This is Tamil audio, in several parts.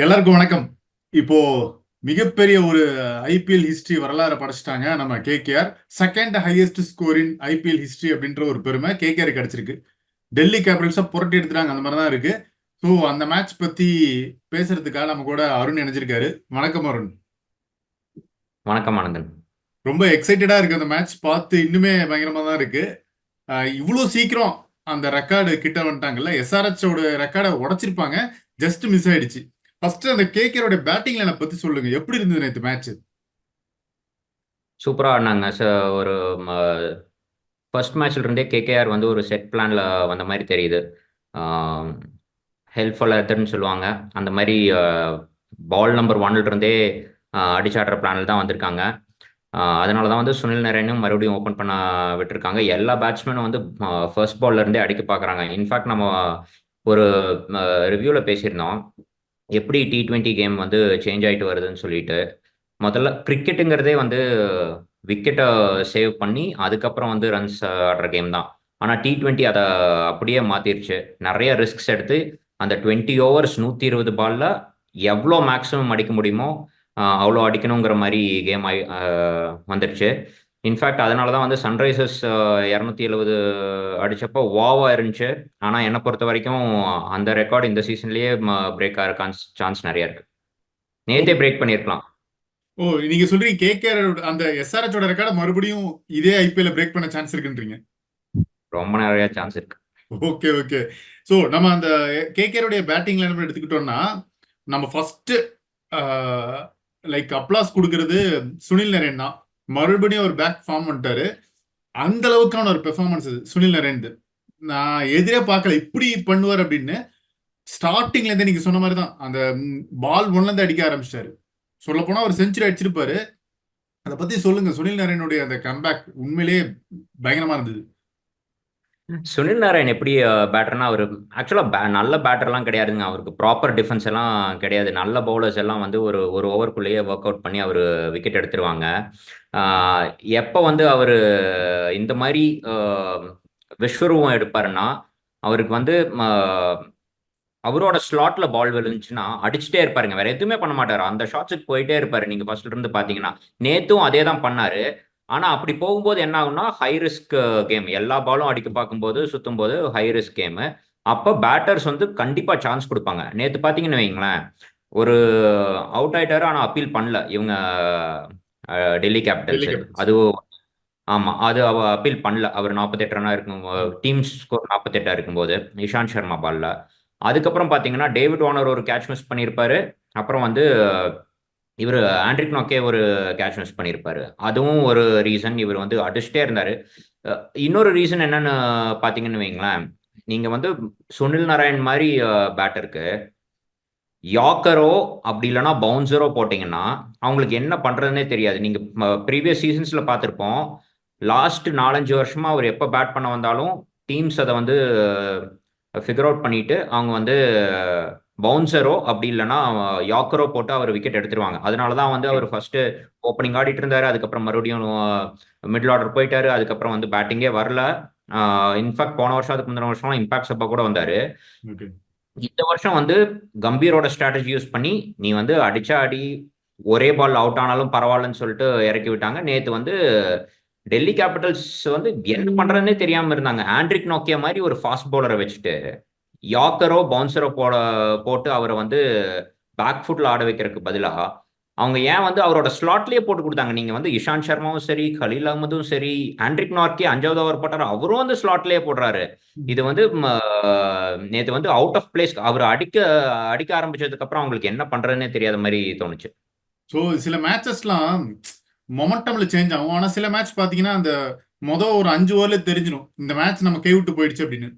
எல்லாருக்கும் வணக்கம். இப்போ மிகப்பெரிய ஒரு ஐபிஎல் ஹிஸ்டரி வரலாறு படைச்சிட்டாங்க நம்ம கேகேஆர். செகண்ட் ஹையஸ்ட் ஸ்கோரின் ஐபிஎல் ஹிஸ்டரி அப்படின்ற ஒரு பெருமை கேகேஆர் கிடைச்சிருக்கு. டெல்லி கேபிட்டல்ஸை புரட்டி எடுத்துட்டாங்க அந்த மாதிரி தான் இருக்கு. ஸோ அந்த மேட்ச் பத்தி பேசுறதுக்காக நம்ம கூட அருண் இணைஞ்சிருக்காரு. வணக்கம் அருண். வணக்கம் ஆனந்தன். ரொம்ப எக்ஸைட்டடா இருக்கு அந்த மேட்ச் பார்த்து இன்னுமே பயங்கரமா தான் இருக்கு இவ்வளோ சீக்கிரம் அந்த ரெக்கார்டு கிட்ட வந்துட்டாங்கல்ல. எஸ்ஆர்ஹெச் ஓட ரெக்கார்டை உடைச்சிருப்பாங்க. ஜஸ்ட் மிஸ் ஆயிடுச்சு. ஃபர்ஸ்ட் அந்த கேகேரோட பேட்டிங் லைனை பத்தி சொல்லுங்க. எப்படி இருந்தது நேற்று மேட்ச் சூப்பராக ஆடினாங்க. ஒரு ஃபர்ஸ்ட் மேட்ச்ல இருந்தே கேகேஆர் வந்து ஒரு செட் பிளான்ல வந்த மாதிரி தெரியுது. ஹெல்ப்ஃபுல்லாக எத்தன்னு சொல்லுவாங்க. அந்த மாதிரி பால் நம்பர் ஒன்ல இருந்தே அடிச்சாடுற பிளானில் தான் வந்திருக்காங்க. அதனால தான் வந்து சுனில் நரேனும் மறுபடியும் ஓப்பன் பண்ண விட்டுருக்காங்க. எல்லா பேட்ஸ்மேனும் வந்து ஃபர்ஸ்ட் பால்ல இருந்தே அடிக்க பார்க்குறாங்க இன்ஃபேக்ட் நம்ம ஒரு ரிவ்யூவில் பேசியிருந்தோம். எப்படி டி ட்வெண்ட்டி கேம் வந்து சேஞ்ச் ஆகிட்டு வருதுன்னு சொல்லிட்டு முதல்ல கிரிக்கெட்டுங்கிறதே வந்து விக்கெட்டை சேவ் பண்ணி அதுக்கப்புறம் வந்து ரன்ஸ் ஆடுற கேம் தான். ஆனால் டி ட்வெண்ட்டி அதை அப்படியே மாற்றிருச்சு நிறைய ரிஸ்க்ஸ் எடுத்து அந்த டுவெண்ட்டி ஓவர்ஸ் நூற்றி இருபது பாலில் எவ்வளோ மேக்ஸிமம் அடிக்க முடியுமோ அவ்வளோ அடிக்கணுங்கிற மாதிரி கேம் ஆகி வந்துடுச்சு இன்ஃபேக்ட் அதனால தான் வந்து சன்ரைசர்ஸ் இரநூத்தி எழுபது அடித்தப்போ வாவா இருந்துச்சு. ஆனால் என்னை பொறுத்த வரைக்கும் அந்த ரெக்கார்டு இந்த சீசன்லேயே பிரேக் ஆகிற சான்ஸ் நிறைய இருக்கு. நேத்தே பிரேக் பண்ணியிருக்கலாம் ஓ நீங்க சொல்றீங்க கேகேஆர் அந்த எஸ்ஆர்ஹெச்சோட ரெக்கார்டை மறுபடியும் இதே ஐபிஎல் பிரேக் பண்ண சான்ஸ் இருக்குன்றீங்க. ரொம்ப நிறைய சான்ஸ் இருக்கு. Okay okay. ஸோ நம்ம அந்த கேகேஆருடைய பேட்டிங் லைன் எடுத்துக்கிட்டோம்னா நம்ம ஃபர்ஸ்ட் லைக் அப்ளாஸ் கொடுக்கறது சுனில் நரேன் தான். மறுபடியும் ஒரு பேக் ஃபார்ம் பண்ணிட்டாரு. அந்த அளவுக்கான ஒரு பெர்ஃபார்மன்ஸ் இது. சுனில் நரேந்து நான் எதிரே பார்க்கல. இப்படி பண்ணுவார் அப்படின்னு ஸ்டார்டிங்ல இருந்தே நீங்க சொன்ன மாதிரி தான் அந்த பால் ஒன்ல இருந்து அடிக்க ஆரம்பிச்சிட்டாரு. சொல்ல போனா ஒரு செஞ்சுரி அடிச்சிருப்பாரு. அதை பத்தி சொல்லுங்க. சுனில் நரேனுடைய அந்த கம்பேக் உண்மையிலேயே பயங்கரமா இருந்தது. சுனில் நாராயண் எப்படி பேட்டர்னா அவர் ஆக்சுவலாக நல்ல பேட்டர்லாம் கிடையாதுங்க. அவருக்கு ப்ராப்பர் டிஃபென்ஸ் எல்லாம் கிடையாது. நல்ல பவுலர்ஸ் எல்லாம் வந்து ஒரு ஒரு ஓவருக்குள்ளேயே ஒர்க் அவுட் பண்ணி அவர் விக்கெட் எடுத்துருவாங்க. எப்போ வந்து அவர் இந்த மாதிரி விஸ்வரூபம் எடுப்பாருன்னா அவருக்கு வந்து அவரோட ஸ்லாட்ல பால் விழுந்துச்சுன்னா அடிச்சுட்டே இருப்பாருங்க. வேற எதுவுமே பண்ண மாட்டாரு. அந்த ஷாட்ஸுக்கு போயிட்டே இருப்பாரு. நீங்க ஃபர்ஸ்ட்ல இருந்து பாத்தீங்கன்னா நேத்தும் அதே தான் பண்ணாரு. ஆனா அப்படி போகும்போது என்ன ஆகும்னா ஹை ரிஸ்க் கேம் எல்லா பாலும் அடிக்க பார்க்கும்போது சுத்தும் போது ஹை ரிஸ்க் கேமு அப்போ பேட்டர்ஸ் வந்து கண்டிப்பா சான்ஸ் கொடுப்பாங்க. நேத்து பாத்தீங்கன்னு வைங்களேன் ஒரு அவுட் ஆயிட்டாரு ஆனா அப்பீல் பண்ணல. இவங்க டெல்லி கேபிட்டல்ஸ் அது ஆமா. அது அவ அப்பீல் பண்ணல. அவர் நாற்பத்தெட்டு ரனா இருக்கும் டீம் ஸ்கோர் நாற்பத்தெட்டா இருக்கும்போது இஷாந்த் சர்மா பால்ல அதுக்கப்புறம் பாத்தீங்கன்னா டேவிட் வார்னர் ஒரு கேட்ச் மிஸ் பண்ணியிருப்பாரு. அப்புறம் வந்து இவர் ஆண்ட்ரிக் நோக்கே ஒரு கேஷ் மிஸ் பண்ணியிருப்பாரு அதுவும் ஒரு ரீசன் இவர் வந்து அடிச்சுட்டே இருந்தார். இன்னொரு ரீசன் என்னன்னு பார்த்தீங்கன்னு வைங்களேன். நீங்கள் வந்து சுனில் நாராயண் மாதிரி பேட்டருக்கு யாக்கரோ அப்படி இல்லைன்னா பவுன்சரோ போட்டிங்கன்னா அவங்களுக்கு என்ன பண்ணுறதுனே தெரியாது. நீங்கள் ப்ரீவியஸ் சீசன்ஸில் பார்த்துருப்போம் லாஸ்ட் நாலஞ்சு வருஷமாக அவர் எப்போ பேட் பண்ண வந்தாலும் டீம்ஸ் அதை வந்து ஃபிகர் அவுட் பண்ணிட்டு அவங்க வந்து பவுன்சரோ அப்படி இல்லைன்னா யாக்கரோ போட்டு அவர் விக்கெட் எடுத்துருவாங்க. அதனால தான் வந்து அவர் ஃபர்ஸ்ட் ஓப்பனிங் ஆடிட்டு இருந்தாரு அதுக்கப்புறம் மறுபடியும் மிடில் ஆர்டர் போயிட்டாரு அதுக்கப்புறம் வந்து பேட்டிங்கே வரல. இன்ஃபேக்ட் போன வருஷம் அதுக்கு முந்தின வருஷம் இம்பாக்ட் சப்பா கூட வந்தாரு. இந்த வருஷம் வந்து கம்பீரோட ஸ்ட்ராட்டஜி யூஸ் பண்ணி நீ வந்து அடிச்சா அடி ஒரே பால் அவுட் ஆனாலும் பரவாயில்லன்னு சொல்லிட்டு இறக்கி விட்டாங்க. நேத்து வந்து டெல்லி கேபிட்டல்ஸ் வந்து என்ன பண்றதுன்னே தெரியாம இருந்தாங்க. ஆண்ட்ரிக் நோக்கிய மாதிரி ஒரு ஃபாஸ்ட் பவுலரை வச்சுட்டு யாக்கரோ பவுன்சரோ போட போட்டு அவரை வந்து பேக் ஃபுட்ல ஆட வைக்கிறதுக்கு பதிலாக அவங்க ஏன் வந்து அவரோட ஸ்லாட்லயே போட்டு கொடுத்தாங்க? நீங்க வந்து இஷாந்த் சர்மாவும் சரி கலீல் அகமதும் சரி ஆண்ட்ரிக் நார்க்கே அஞ்சாவது ஓவர் போட்டாரு அவரும் வந்து ஸ்லாட்லயே போடுறாரு. இது வந்து நேற்று வந்து அவுட் ஆஃப் பிளேஸ் அவர் அடிக்க அடிக்க ஆரம்பிச்சதுக்கு அப்புறம் அவங்களுக்கு என்ன பண்றதுன்னே தெரியாத மாதிரி தோணுச்சு. ஸோ சில மேட்சஸ்லாம் மொமெண்டம்ல சேஞ்ச் ஆகும். ஆனா சில மேட்ச் பாத்தீங்கன்னா அந்த மொதல் ஒரு அஞ்சு ஓவர்ல தெரிஞ்சிடும் இந்த மேட்ச் நம்ம கை விட்டு போயிடுச்சு அப்படின்னு.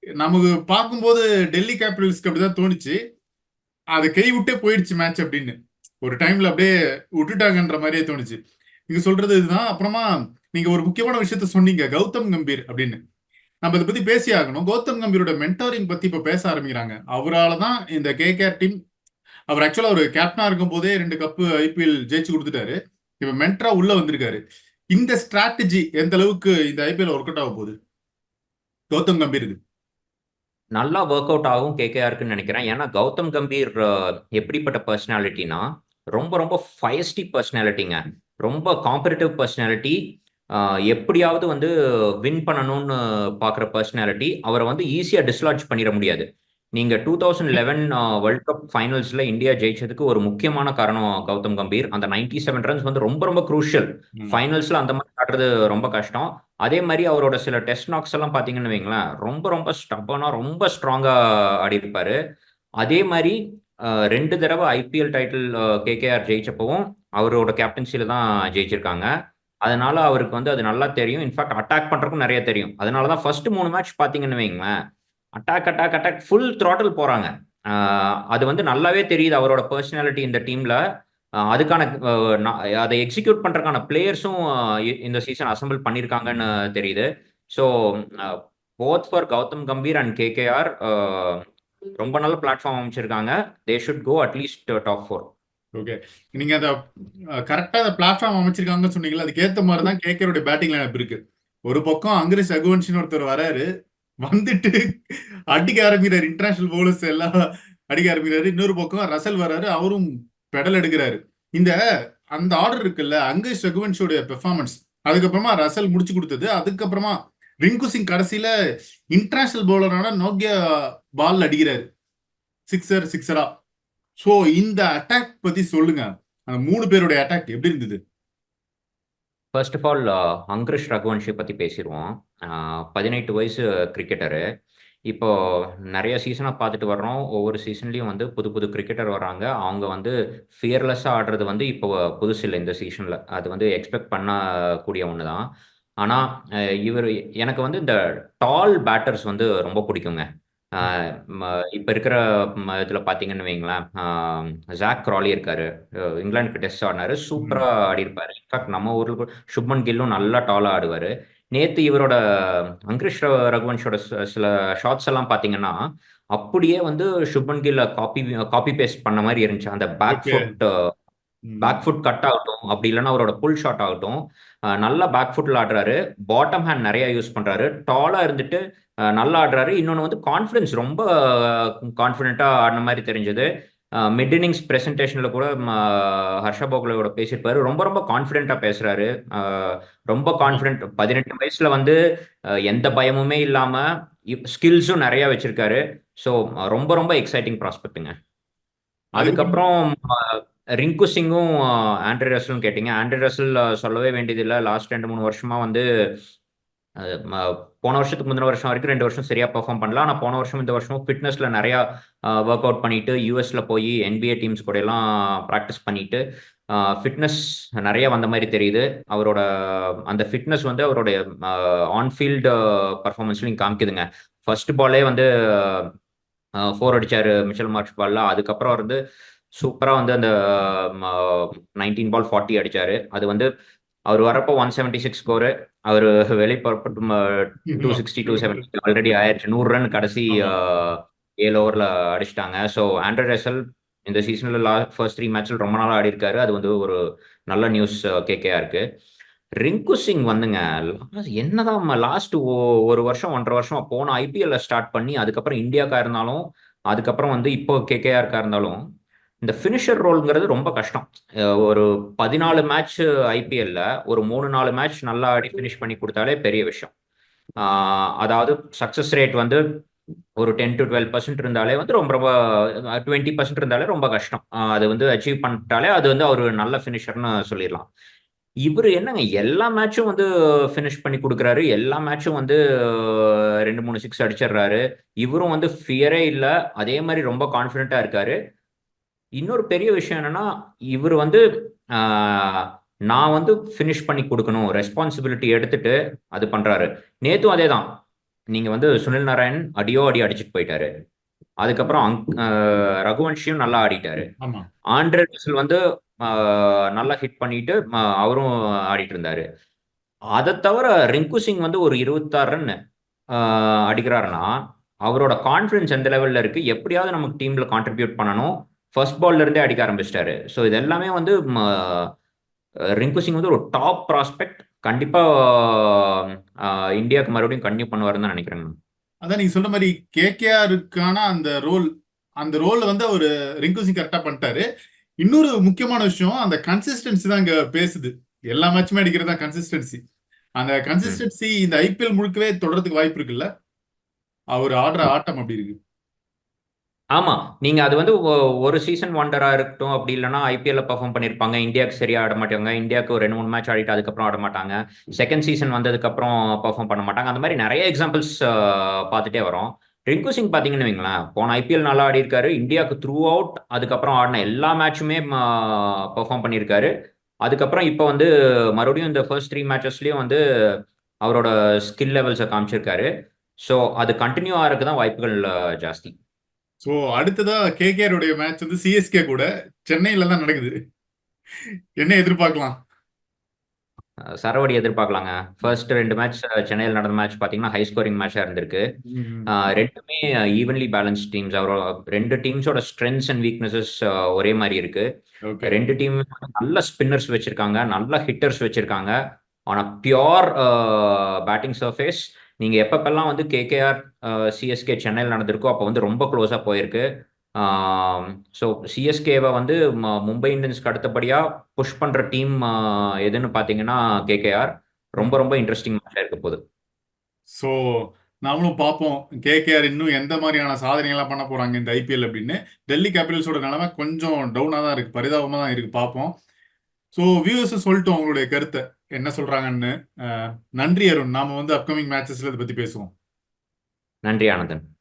நமக்கு பார்க்கும்போது டெல்லி கேபிட்டல்ஸ்க்கு அப்படிதான் தோணுச்சு. அது கை விட்டே போயிடுச்சு மேட்ச் அப்படின்னு. ஒரு டைம்ல அப்படியே விட்டுட்டாங்கன்ற மாதிரியே தோணுச்சு. நீங்க சொல்றது இதுதான். அப்புறமா நீங்க ஒரு முக்கியமான விஷயத்த சொன்னீங்க. கௌதம் கம்பீர் அப்படின்னு. நம்ம இதை பத்தி பேசி ஆகணும். கௌதம் கம்பீரோட மென்டாரிங் பத்தி இப்ப பேச ஆரம்பிக்கிறாங்க. அவரால் தான் இந்த கேகேஆர் டீம் அவர் ஆக்சுவலா ஒரு கேப்டனா இருக்கும் போதே ரெண்டு கப்பு ஐபிஎல் ஜெயிச்சு கொடுத்துட்டாரு. இப்ப மென்டரா உள்ள வந்திருக்காரு. இந்த ஸ்ட்ராட்டஜி எந்த அளவுக்கு இந்த ஐபிஎல் ஒர்க் அவுட் ஆக போகுது? கௌதம் கம்பீர் இது. நல்லா ஒர்க் அவுட் ஆகும் கேகேஆருக்குன்னு நினைக்கிறேன். ஏன்னா கௌதம் கம்பீர் எப்படிப்பட்ட பர்சனாலிட்டினா ரொம்ப ரொம்ப ஃபயஸ்டி பர்சனாலிட்டிங்க ரொம்ப காம்படிட்டிவ் பர்சனாலிட்டி எப்படியாவது வந்து வின் பண்ணணும்னு பார்க்குற பர்சனாலிட்டி அவரை வந்து ஈஸியாக டிஸ்லாட்ச் பண்ணிட முடியாது. நீங்க two thousand eleven world cup ஃபைனல்ஸ்ல India ஜெயிச்சதுக்கு ஒரு முக்கியமான காரணம் கௌதம் கம்பீர். அந்த 97 செவன் ரன்ஸ் வந்து ரொம்ப ரொம்ப குரூஷியல். ஃபைனல்ஸ்ல அந்த மாதிரி ஆடுறது ரொம்ப கஷ்டம். அதே மாதிரி அவரோட சில டெஸ்ட் நாக்ஸ் எல்லாம் பார்த்தீங்கன்னு வைங்களேன் ரொம்ப ரொம்ப ஸ்டப்பனாக ரொம்ப ஸ்ட்ராங்காக ஆடிருப்பார் அதே மாதிரி ரெண்டு தடவை ஐபிஎல் டைட்டில் கேகேஆர் ஜெயிச்சப்பவும் அவரோட கேப்டன்சியில் தான் ஜெயிச்சிருக்காங்க. அதனால அவருக்கு வந்து அது நல்லா தெரியும். இன்ஃபேக்ட் அட்டாக் பண்ணுறக்கும் நிறைய தெரியும். அதனால தான் ஃபர்ஸ்ட் மூணு மேட்ச் பார்த்தீங்கன்னு வைங்களேன் attack attack attack full throttle போகிறாங்க அது வந்து நல்லாவே தெரியுது அவரோட பர்சனாலிட்டி இந்த டீமில் அதுக்கான அதை எக்ஸிக்யூட் பண்றதுக்கான பிளேயர்ஸும் இந்த சீசன் அசம்பிள் பண்ணியிருக்காங்கன்னு தெரியுது. So both for Gautam Gambhir and KKR ரொம்ப நல்ல பிளாட்ஃபார்ம் அமைச்சிருக்காங்க. They should go at least top four okay நீங்க அந்த கரெக்டா அந்த பிளாட்ஃபார்ம் அமைச்சிருக்காங்கன்னு சொன்னீங்களா அதுக்கு ஏத்த மாதிரி தான் கேக்கருடைய பேட்டிங் லைன் இருக்கு. ஒரு பக்கம் அங்கிரிஸ் ரகுவன்ஷின்னு ஒருத்தர் வராரு. வந்துட்டு அடிக்க ஆரம்பிக்கிறார். இன்டர்நேஷனல் பவுலர்ஸ் எல்லாம் அடிக்க ஆரம்பிக்கிறாரு. இன்னொரு பக்கம் ரசல் வராரு. அவரும் பெடல் எடுக்கிறாரு. இந்த அந்த ஆர்டர் இருக்குல்ல அங்கேஷ் ரகுவன்ஷோடைய பெர்ஃபார்மன்ஸ் அதுக்கப்புறமா ரசல் முடிச்சு கொடுத்தது. அதுக்கப்புறமா ரிங்கு சிங் கடைசியில இன்டர்நேஷனல் பவுலரான நோக்கியா பால் அடிக்கிறாரு. சிக்ஸர் சிக்ஸரா ஸோ இந்த அட்டாக் பத்தி சொல்லுங்க. அந்த மூணு பேருடைய அட்டாக் எப்படி இருந்தது? First of all Angkrish Raghuvanshi பற்றி பேசிடுவோம். பதினெட்டு வயசு கிரிக்கெட்டரு இப்போ நிறைய சீசனாக பார்த்துட்டு வர்றோம். ஒவ்வொரு சீசன்லேயும் வந்து புது புது கிரிக்கெட்டர் வர்றாங்க. அவங்க வந்து ஃபியர்லெஸ்ஸாக ஆடுறது வந்து இப்போ புதுசு இல்லை இந்த சீசனில் அது வந்து எக்ஸ்பெக்ட் பண்ணக்கூடிய ஒன்று தான் ஆனால் இவர் எனக்கு வந்து இந்த டால் பேட்டர்ஸ் வந்து ரொம்ப பிடிக்குங்க. இப்போ இருக்கிற இதில் பார்த்தீங்கன்னு வைங்களேன். ஜாக் க்ராலி இருக்காரு. இங்கிலாந்துக்கு டெஸ்ட் ஆடினாரு. சூப்பராக ஆடி இருப்பாரு இன்ஃபேக்ட் நம்ம ஊரில் சுப்மன் கில்லும் நல்லா டாலாக ஆடுவார். நேத்து இவரோட அங்கிரிஷ் ரகுவன்ஷோட சில ஷாட்ஸ் எல்லாம் பார்த்தீங்கன்னா அப்படியே வந்து சுப்மன் கில்ல காப்பி காப்பி பேஸ்ட் பண்ண மாதிரி இருந்துச்சு. அந்த back. Foot back foot cut ஆகட்டும் அப்படி இல்லைன்னா அவரோட புல் ஷாட் ஆகட்டும் நல்லா பேக் ஃபுட்ல ஆடுறாரு. பாட்டம் ஹேண்ட் நிறைய யூஸ் பண்றாரு. டாலா இருந்துட்டு நல்லா ஆடுறாரு. இன்னொன்று வந்து கான்ஃபிடன்ஸ் ரொம்ப கான்ஃபிடென்ட்டா ஆடின மாதிரி தெரிஞ்சது. மிட் இன்னிங்ஸ் ப்ரெசன்டேஷனில் கூட ம, ஹர்ஷா போக்லேயோட பேசியிருப்பாரு. ரொம்ப ரொம்ப கான்ஃபிடென்ட்டாக பேசுகிறாரு ரொம்ப கான்ஃபிடென்ட் பதினெட்டு வயசில் வந்து எந்த பயமுமே இல்லாமல் ஸ்கில்ஸும் நிறையா வச்சிருக்காரு. ஸோ ரொம்ப ரொம்ப எக்ஸைட்டிங் ப்ராஸ்பெக்ட்டுங்க அதுக்கப்புறம் ரிங்கு சிங்கும் ஆண்ட்ரி ரசலும் கேட்டீங்க. ஆண்ட்ரி ரசல் சொல்லவே வேண்டியதில்லை. லாஸ்ட் ரெண்டு மூணு வருஷமா வந்து போன வருஷத்துக்கு முந்தின வருஷம் வரைக்கும் ரெண்டு வருஷம் சரியா பெர்ஃபார்ம் பண்ணல. ஆனால் போன வருஷம் இந்த வருஷமும் ஃபிட்னஸ்ல நிறையா ஒர்க் அவுட் பண்ணிட்டு யூஎஸ்ல போய் என்பிஏ டீம்ஸ் கூட எல்லாம் ப்ராக்டிஸ் பண்ணிட்டு ஃபிட்னஸ் நிறைய வந்த மாதிரி தெரியுது. அவரோட அந்த ஃபிட்னஸ் வந்து அவரோட ஆன்ஃபீல்டு பர்ஃபார்மன்ஸ்லையும் காமிக்குதுங்க. ஃபர்ஸ்ட் பாலே வந்து ஃபோர் அடிச்சாரு மிஷல் மார்க்ஸ் பால்ல அதுக்கப்புறம் வந்து சூப்பரா வந்து அந்த நைன்டீன் பால் ஃபார்ட்டி அடிச்சாரு. அது வந்து அவர் வரப்போ ஒன் செவன்டி சிக்ஸ் ஸ்கோரு அவர் வெளியே two sixty two seventy already ஆயிடுச்சு நூறு ரன் கடைசி ஏழு ஓவரில் அடிச்சிட்டாங்க. ஸோ ஆண்ட்ரோ ரசல் இந்த சீசனில் லா ஃபர்ஸ்ட் த்ரீ மேட்ச்சில் ரொம்ப நாளாக ஆடி இருக்காரு அது வந்து ஒரு நல்ல நியூஸ் கேகேயா இருக்கு. ரிங்கு சிங் வந்துங்க என்னதான் லாஸ்ட் ஒரு வருஷம் ஒன்றரை வருஷம் போன ஐபிஎல்ல ஸ்டார்ட் பண்ணி அதுக்கப்புறம் இந்தியாக்கா இருந்தாலும் அதுக்கப்புறம் வந்து இப்போ கேகேஆருக்கா இருந்தாலும் இந்த ஃபினிஷர் ரோல்ங்கிறது ரொம்ப கஷ்டம். ஒரு பதினாலு மேட்ச் ஐபிஎல்ல ஒரு மூணு நாலு மேட்ச் நல்லா ஆடி ஃபினிஷ் பண்ணி கொடுத்தாலே பெரிய விஷயம். அதாவது சக்ஸஸ் ரேட் வந்து ஒரு டென் டு டுவெல் பர்சன்ட் இருந்தாலே வந்து ரொம்ப ரொம்ப டுவெண்ட்டி பர்சன்ட் இருந்தாலே ரொம்ப கஷ்டம். அது வந்து அச்சீவ் பண்ணிட்டாலே அது வந்து அவர் நல்ல ஃபினிஷர்னு சொல்லிடலாம். இவர் என்னங்க எல்லா மேட்சும் வந்து ஃபினிஷ் பண்ணி கொடுக்குறாரு. எல்லா மேட்சும் வந்து ரெண்டு மூணு சிக்ஸ் அடிச்சிடுறாரு. இவரும் வந்து ஃபியரே இல்லை. அதே மாதிரி ரொம்ப கான்ஃபிடென்ட்டாக இருக்காரு. இன்னொரு பெரிய விஷயம் என்னன்னா இவர் வந்து நான் வந்து ஃபினிஷ் பண்ணி கொடுக்கணும். ரெஸ்பான்சிபிலிட்டி எடுத்துட்டு அது பண்றாரு. நேத்தும் அதே தான் நீங்க வந்து சுனில் நாராயண் அடியோ அடி அடிச்சுட்டு போயிட்டாரு. அதுக்கப்புறம் ஆஹ், ரகுவன்ஷியும் நல்லா ஆடிட்டாரு. ஆண்ட்ரே ரசல் வந்து நல்லா ஹிட் பண்ணிட்டு அவரும் ஆடிட்டு இருந்தாரு. அதை தவிர ரிங்கு சிங் வந்து ஒரு இருபத்தாறு ரன் அடிக்கிறாருன்னா அவரோட கான்ஃபிடன்ஸ் எந்த லெவல்ல இருக்கு? எப்படியாவது நமக்கு டீம்ல கான்ட்ரிபியூட் பண்ணணும். ஃபர்ஸ்ட் பால்ல இருந்தே அடிக்க ஆரம்பிச்சிட்டாரு. ஸோ இது எல்லாமே வந்து ம, ரிங்கு சிங் வந்து ஒரு டாப் ப்ராஸ்பெக்ட் கண்டிப்பா இந்தியாவுக்கு மறுபடியும் கண்டினியூ பண்ணுவாருன்னு தான் நினைக்கிறேன் அதான் நீங்க சொல்ற மாதிரி கேகேஆருக்கான அந்த ரோல் அந்த ரோல் வந்து அவர் ரிங்கு சிங் கரெக்டா பண்ணிட்டாரு. இன்னொரு முக்கியமான விஷயம் அந்த கன்சிஸ்டன்சி தான் இங்க பேசுது. எல்லா மேட்சுமே அடிக்கிறது தான் கன்சிஸ்டன்சி அந்த கன்சிஸ்டன்சி இந்த ஐபிஎல் முழுக்கவே தொடர்றதுக்கு வாய்ப்பு இருக்குல்ல? அவர் ஆடுற ஆட்டம் அப்படி இருக்கு. ஆமா நீங்க அது வந்து ஒ- ஒரு சீசன் ஒண்டரா இருக்கட்டும் அப்படி இல்லைன்னா ஐபிஎல்ல பெர்ஃபார்ம் பண்ணிருப்பாங்க. இந்தியாவுக்கு சரியா ஆட மாட்டாங்க. இந்தியாவுக்கு ஒரு ரெண்டு மூணு மேட்ச் ஆடிட்டு அதுக்கப்புறம் ஆட மாட்டாங்க. செகண்ட் சீசன் வந்ததுக்கு அப்புறம் பெர்ஃபார்ம் பண்ண மாட்டாங்க. அந்த மாதிரி நிறைய எக்ஸாம்பிள்ஸ் பார்த்துட்டே வரோம். ரிங்கு சிங் பார்த்தீங்கன்னு வைங்களேன் போன ஐபிஎல் நல்லா ஆடி இருக்காரு இந்தியாவுக்கு த்ரூ அவுட் அதுக்கப்புறம் ஆடின எல்லா மேட்சுமே பெர்ஃபார்ம் பண்ணியிருக்காரு. அதுக்கப்புறம் இப்போ வந்து மறுபடியும் இந்த ஃபர்ஸ்ட் த்ரீ மேட்சஸ்லயும் வந்து அவரோட ஸ்கில் லெவல்ஸை காமிச்சிருக்காரு. ஸோ அது கண்டினியூ ஆகிறதுக்கு தான் வாய்ப்புகள் அஹ், ஜாஸ்தி. ஸோ அடுத்ததா கேகேஆர் உடைய மேட்ச் வந்து சிஎஸ்கே கூட சென்னையில தான் நடக்குது. என்ன எதிர்பார்க்கலாம்? சரவடி எதிர்பார்க்கலாங்க. ஃபர்ஸ்ட் ரெண்டு மேட்ச் சென்னையில் நடந்த மேட்ச் பார்த்தீங்கன்னா ஹை ஸ்கோரிங் மேட்சாக இருந்திருக்கு. ரெண்டுமே ஈவன்லி பேலன்ஸ் டீம்ஸ் அவரோட ரெண்டு டீம்ஸோட ஸ்ட்ரென்த்ஸ் அண்ட் வீக்னஸஸ் ஒரே மாதிரி இருக்கு. ரெண்டு டீம் நல்ல ஸ்பின்னர்ஸ் வச்சிருக்காங்க நல்ல ஹிட்டர்ஸ் வச்சிருக்காங்க. ஆன் பியோர் பேட்டிங் சர்ஃபேஸ் நீங்க எப்பப்பெல்லாம் வந்து கேகேஆர் சிஎஸ்கே சென்னையில் நடந்திருக்கோ அப்போ வந்து ரொம்ப க்ளோஸாக போயிருக்கு. ஸோ சிஎஸ்கேவை வந்து ம- மும்பை இந்தியன்ஸ்க்கு அடுத்தபடியாக புஷ் பண்ணுற டீம் எதுன்னு பார்த்தீங்கன்னா கேகேஆர் ரொம்ப ரொம்ப இன்ட்ரெஸ்டிங் மேட்சாக இருக்க போகுது ஸோ நாமளும் பார்ப்போம் கேகேஆர் இன்னும் எந்த மாதிரியான சாதனைகள்லாம் பண்ண போகிறாங்க இந்த ஐபிஎல் அப்படின்னு. டெல்லி கேபிட்டல்ஸோட நிலைமை கொஞ்சம் டவுனாக தான் இருக்குது பரிதாபமாக தான் இருக்குது பார்ப்போம் ஸோ வியூவர்ஸ் சொல்லிட்டோம் அவங்களுடைய கருத்தை. என்ன சொல்றாங்கன்னு நன்றி அருண். நாம வந்து அப்கமிங் மேட்சஸ்ல இதை பத்தி பேசுவோம். நன்றி ஆனந்தன்.